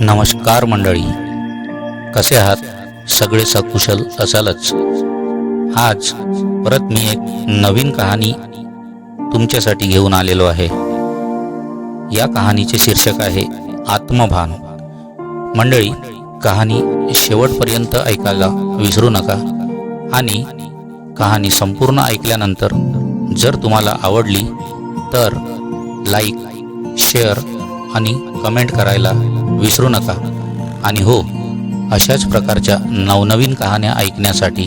नमस्कार मंडळी. कसे आहात? सगळे सकुशल असालच. आज परत मी एक नवीन कहाणी तुमच्यासाठी घेऊन आलेलो आहे. या कहाणीचे शीर्षक आहे आत्मभान. मंडळी कहाणी शेवटपर्यंत ऐकायला विसरू नका आणि कहाणी संपूर्ण ऐकल्यानंतर जर तुम्हाला आवडली तर लाईक शेअर आणि कमेंट करायला विसरू नका. आणि हो अशाच प्रकारच्या नवनवीन कहाण्या ऐकण्यासाठी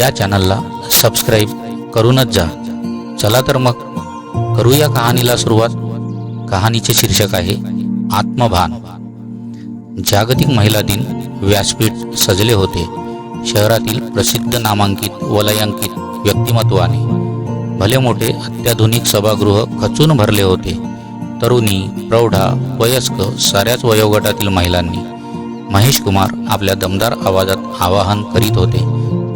या चॅनलला सबस्क्राईब करूनच जा. चला तर मग करूया कहाणीला सुरुवात. कहाणीचे शीर्षक आहे आत्मभान. जागतिक महिला दिन व्यासपीठ सजले होते. शहरातील प्रसिद्ध नामांकित वलयांकित व्यक्तिमत्वाने. भले मोठे अत्याधुनिक सभागृह खचून भरले होते तरुणी प्रौढा वयस्क साऱ्याच वयोगटातील महिलांनी महेश कुमार आपल्या दमदार आवाजात आवाहन करीत होते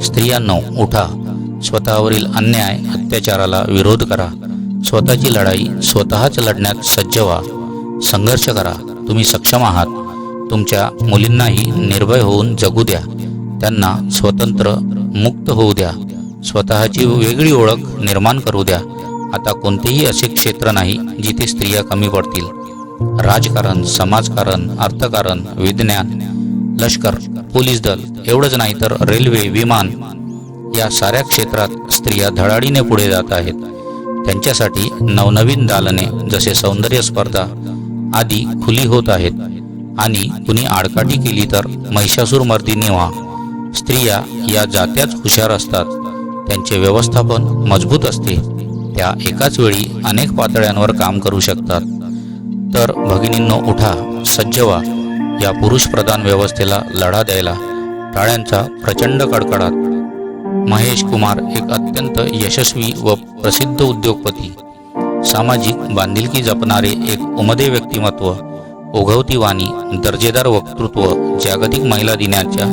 स्त्रियांनो उठा. स्वतःवरील अन्याय अत्याचाराला विरोध करा. स्वतःची लढाई स्वतःच लढण्यात सज्ज व्हा. संघर्ष करा. तुम्ही सक्षम आहात. तुमच्या मुलींनाही निर्भय होऊन जगू द्या. त्यांना स्वतंत्र मुक्त होऊ द्या. स्वतःची वेगळी ओळख निर्माण करू द्या. आता कोणतेही असे क्षेत्र नाही जिथे स्त्रिया कमी पडतील. राजकारण समाजकारण अर्थकारण विज्ञान लष्कर पोलीस दल एवढंच नाही तर रेल्वे विमान या साऱ्या क्षेत्रात स्त्रिया धडाडीने पुढे जात आहेत. त्यांच्यासाठी नवनवीन दालने जसे सौंदर्य स्पर्धा आदी खुली होत आहेत. आणि कुणी आडकाठी केली तर महिषासूर मर्दिनी व्हा स्त्रिया या जात्याच हुशार असतात. त्यांचे व्यवस्थापन मजबूत असते. त्या एकाच वेळी अनेक पातळ्यांवर काम करू शकतात. तर भगिनींनो उठा सज्ज व्हा. या पुरुषप्रधान व्यवस्थेला लढा द्यायला टाळ्यांचा प्रचंड कडकडाट. महेश कुमार एक अत्यंत यशस्वी व प्रसिद्ध उद्योगपती. सामाजिक बांधिलकी जपणारे एक उमदे व्यक्तिमत्व ओघवती वाणी दर्जेदार वक्तृत्व जागतिक महिला दिनाच्या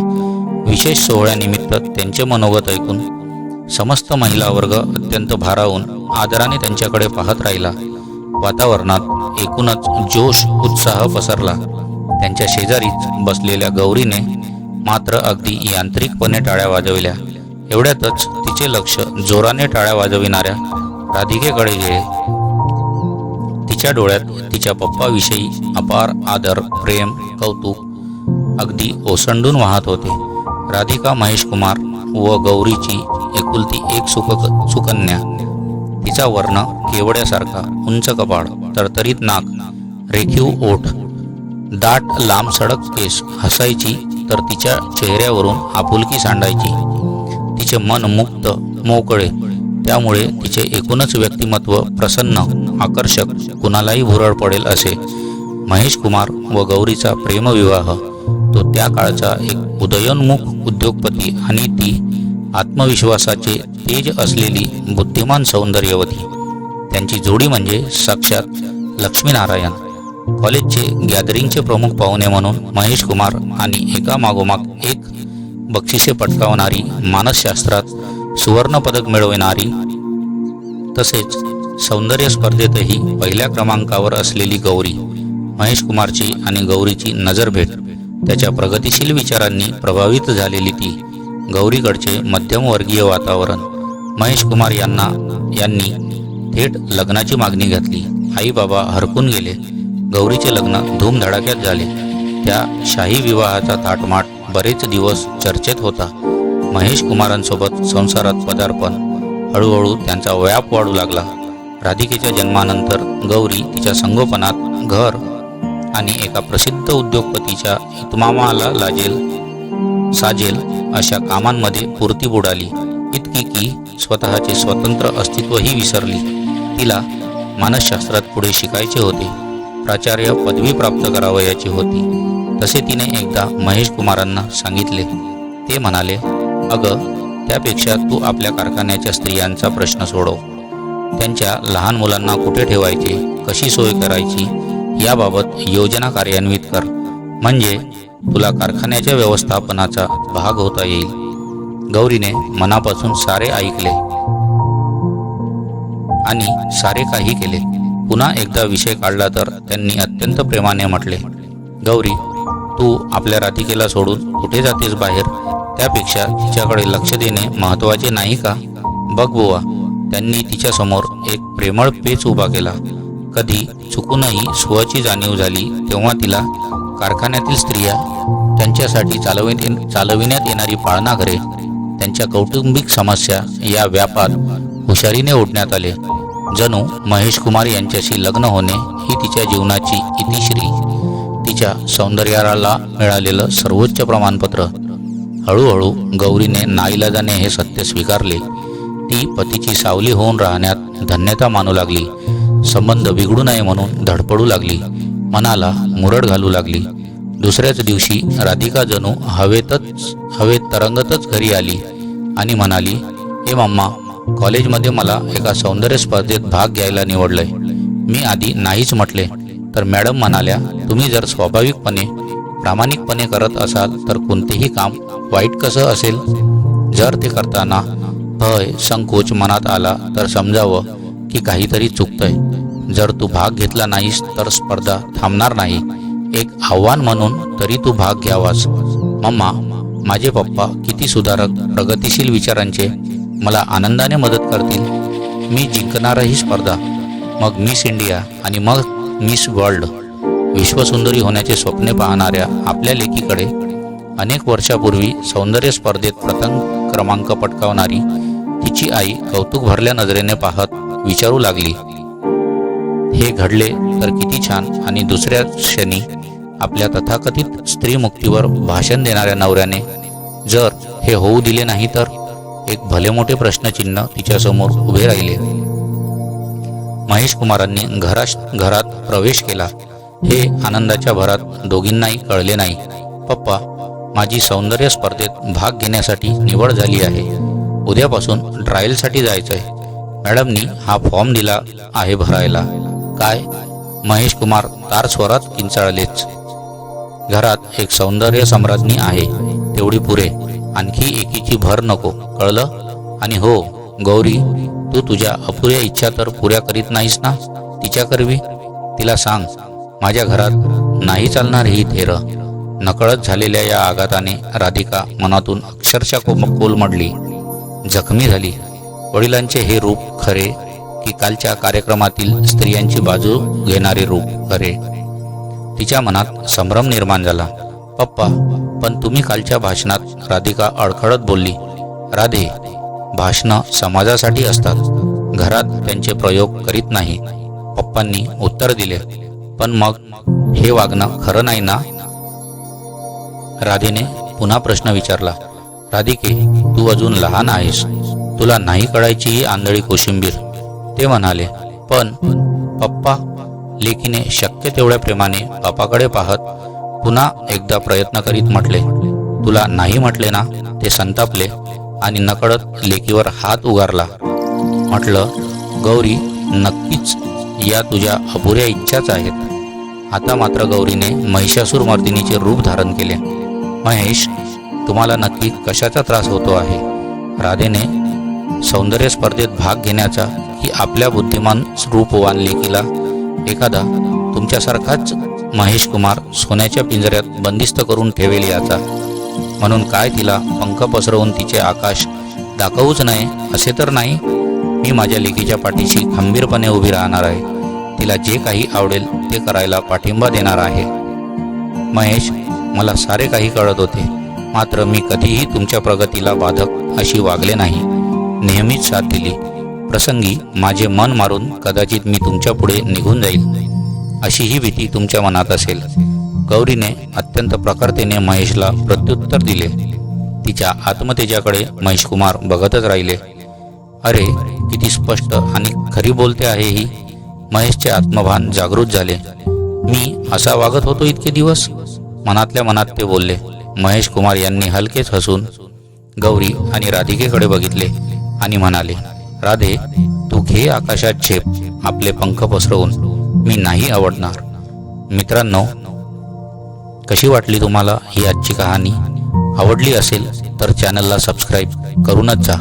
विशेष सोहळ्यानिमित्त त्यांचे मनोगत ऐकून समस्त महिला वर्ग अत्यंत भारावून आदराने त्यांच्याकडे पाहत राहिला. वातावरणात एकूणच जोश उत्साह पसरला. त्यांच्या शेजारीच बसलेल्या गौरीने मात्र अगदी यांत्रिकपणे टाळ्या वाजविल्या. एवढ्यातच तिचे लक्ष जोराने टाळ्या वाजविणाऱ्या राधिकेकडे गेले. तिच्या डोळ्यात तिच्या पप्पाविषयी अपार आदर प्रेम कौतुक अगदी ओसंडून वाहत होते. राधिका महेश कुमार व गौरीची एकुलती एक सुख सुकन्या. तिचा वर्ण केवड्यासारखा उंच कपाळ तरतरीत नाक रेखीव ओठ दाट लांब सडक केस हसायची तर तिच्या चेहऱ्यावरून आपुलकी सांडायची. तिचे मन मुक्त मोकळे. त्यामुळे तिचे एकूणच व्यक्तिमत्व प्रसन्न आकर्षक कुणालाही भुरळ पडेल असे. महेश कुमार व गौरीचा प्रेमविवाह तो त्या काळचा एक उदयोन्मुख उद्योगपती आणि ती आत्मविश्वासाचे तेज असलेली बुद्धिमान सौंदर्यवती. त्यांची जोडी म्हणजे साक्षात लक्ष्मीनारायण. कॉलेजचे गॅदरिंगचे प्रमुख पाहुणे म्हणून महेश कुमार आणि एका मागोमाग एक बक्षिसे पटकावणारी मानसशास्त्रात सुवर्णपदक मिळविणारी तसेच सौंदर्य स्पर्धेतही पहिल्या क्रमांकावर असलेली गौरी महेश कुमारची आणि गौरीची नजरभेट त्याच्या प्रगतिशील विचारांनी प्रभावित झालेली ती. गौरीकडचे मध्यमवर्गीय वातावरण. महेश कुमार यांना यांनी थेट लग्नाची मागणी घातली. आई बाबा हरकून गेले. गौरीचे लग्न धूमधडाक्यात झाले. त्या शाही विवाहाचा थाटमाट बरेच दिवस चर्चेत होता. महेश कुमारांसोबत संसारात पदार्पण. हळूहळू त्यांचा व्याप वाढू लागला. राधिकेच्या जन्मानंतर गौरी तिच्या संगोपनात घर आणि एका प्रसिद्ध उद्योगपतीच्या इतमामाला लाजेल साजेल अशा कामांमध्ये पुरती बुडाली. इतकी की स्वतःचे स्वतंत्र अस्तित्वही विसरली. तिला मानसशास्त्रात पुढे शिकायचे होते. प्राचार्य पदवी प्राप्त करावयाची होती. तसे तिने एकदा महेश कुमारांना सांगितले. ते म्हणाले अगं त्यापेक्षा तू आपल्या कारखान्याच्या स्त्रियांचा प्रश्न सोडव. त्यांच्या लहान मुलांना कुठे ठेवायचे? कशी सोय करायची? याबाबत योजना कार्यान्वित कर. म्हणजे तुला कारखान्याच्या व्यवस्थापनाचा भाग होता येईल. गौरीने मनापासून सारे ऐकले. आणि सारे काही केले. पुन्हा एकदा विषय काढला तर त्यांनी अत्यंत प्रेमाने म्हटले गौरी तू आपल्या राधिकेला सोडून कुठे जातेस बाहेर? त्यापेक्षा तिच्याकडे लक्ष देणे महत्त्वाचे नाही का? बघ बुवा. त्यांनी तिच्यासमोर एक प्रेमळ पेच उभा केला. कधी चुकूनही स्वची जाणीव झाली तेव्हा तिला कारखान्यातील स्त्रिया त्यांच्यासाठी चालवित चालविण्यात येणारी पाळणा घरे त्यांच्या कौटुंबिक समस्या या व्यापात हुशारीने ओढण्यात आले. जणू महेश कुमार यांच्याशी लग्न होणे ही तिच्या जीवनाची इतिश्री. तिच्या सौंदर्याला मिळालेलं सर्वोच्च प्रमाणपत्र. हळूहळू गौरीने नाईलाजाने हे सत्य स्वीकारले. ती पतीची सावली होऊन राहण्यात धन्यता मानू लागली. संबंध बिघडू नये म्हणून धडपडू लागली. मनाला मुरड घालू लागली. दुसऱ्याच दिवशी राधिका जणू हवेतच हवेत तरंगतच घरी आली आणि म्हणाली हे मम्मा कॉलेजमध्ये मला एका सौंदर्य स्पर्धेत भाग घ्यायला निवडलंय. मी आधी नाहीच म्हटले तर मॅडम म्हणाल्या तुम्ही जर स्वाभाविकपणे प्रामाणिकपणे करत असाल तर कोणतेही काम वाईट कसं असेल? जर ते करताना भय संकोच मनात आला तर समजावं की काहीतरी चुकतंय. जर तू भाग घेतला नाहीस तर स्पर्धा थांबणार नाही. एक आव्हान म्हणून तरी तू भाग घ्यावास. मम्मा माझे पप्पा किती सुधारक प्रगतिशील विचारांचे मला आनंदाने मदत करतील. मी जिंकणारही स्पर्धा. मग मिस इंडिया आणि मग मिस वर्ल्ड. विश्वसुंदरी होण्याचे स्वप्ने पाहणाऱ्या आपल्या लेकीकडे अनेक वर्षापूर्वी सौंदर्य स्पर्धेत प्रथम क्रमांक पटकावणारी तिची आई कौतुक भरल्या नजरेने पाहत विचारू लागली. हे घडले तर किती छान. आणि दुसऱ्या क्षणी आपल्या तथाकथित स्त्रीमुक्तीवर भाषण देणाऱ्या नवऱ्याने जर हे होऊ दिले नाही तर एक भले मोठे प्रश्नचिन्ह तिच्यासमोर उभे राहिले. महेश कुमारांनी घरात घरात प्रवेश केला. हे आनंदाच्या भरात दोघींनाही कळले नाही. पप्पा माझी सौंदर्य स्पर्धेत भाग घेण्यासाठी निवड झाली आहे. उद्यापासून ट्रायलसाठी जायचंय. मॅडमनी हा फॉर्म दिला आहे भरायला. काय? महेश कुमार तार स्वरात किंचाळलेच. घरात एक सौंदर्य सम्राज्ञी आहे तेवढी पुरे आणखी एकीची भर नको कळलं? आणि हो गौरी तू तुझ्या अपुऱ्या इच्छा तर पुऱ्या करीत नाहीस ना? तिच्या करवी? तिला सांग माझ्या घरात नाही चालणार ही थेर. नकळत झालेल्या या आघाताने राधिका मनातून अक्षरशः कोम कोलमडली. जखमी झाली. वडिलांचे हे रूप खरे की कालच्या कार्यक्रमातील स्त्रियांची बाजू घेणारे रूप खरे. तिच्या मनात संभ्रम निर्माण झाला. पप्पा पण तुम्ही कालच्या भाषणात राधिका अडखळत बोलली. राधे भाषणं समाजासाठी असतात. घरात त्यांचे प्रयोग करीत नाही. पप्पांनी उत्तर दिले. पण मग हे वागणं खरं नाही ना? राधेने पुन्हा प्रश्न विचारला. राधिके तू अजून लहान आहेस. तुला नाही कळायची ही आंधळी कोशिंबीर. ते म्हणाले पण पप्पा लेकीने शक्य तेवढ्या प्रेमाने बापाकडे पाहत पुन्हा एकदा प्रयत्न करीत म्हटले तुला नाही म्हटले ना? ते संतापले आणि नकळत लेकीवर हात उगारला. म्हटलं गौरी नक्कीच या तुझ्या अपुऱ्या इच्छाच आहेत. आता मात्र गौरीने महिषासूर मर्दिनीचे रूप धारण केले. महेश तुम्हाला नक्की कशाचा त्रास होतो आहे? राधेने सौंदर्य स्पर्धेत भाग घेण्याचा की आपल्या बुद्धिमान रूपवान लेकीला एखादा तुमच्यासारखाच महेश कुमार सोन्याच्या पिंजऱ्यात बंदिस्त करून ठेवेल याचा. म्हणून काय तिला पंख पसरवून तिचे आकाश दाखवूच नये असे तर नाही. मी माझ्या लेकीच्या पाठीशी खंबीरपणे उभी राहणार आहे. तिला जे काही आवडेल ते करायला पाठिंबा देणार आहे. महेश मला सारे काही कळत होते. मात्र मी कधीही तुमच्या प्रगतीला बाधक अशी वागले नाही. नेहमीच साथ दिली. प्रसंगी माझे मन मारून कदाचित मी तुमच्यापुढे निघून जाईल. अशी ही भीती तुमच्या मनात असेल. गौरीने अत्यंत प्रखरतेने महेशला प्रत्युत्तर दिले. तिच्या आत्मतेजाकडे महेश कुमार बघतच राहिले. अरे किती स्पष्ट आणि खरी बोलते आहे ही. महेशचे आत्मभान जागृत झाले. मी असा वागत होतो इतके दिवस? मनातल्या मनात ते बोलले. महेश कुमार यांनी हलकेच हसून गौरी आणि राधिकेकडे बघितले. आणि म्हणाले राधे तू घे आकाशात झेप आपले पंख पसरवून. मी नाही आवडणार. मित्रांनो कशी वाटली तुम्हाला ही आजची कहाणी? आवडली असेल तर चॅनलला सबस्क्राईब करूनच जा.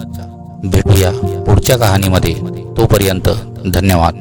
भेटूया पुढच्या कहाणीमध्ये. तोपर्यंत धन्यवाद.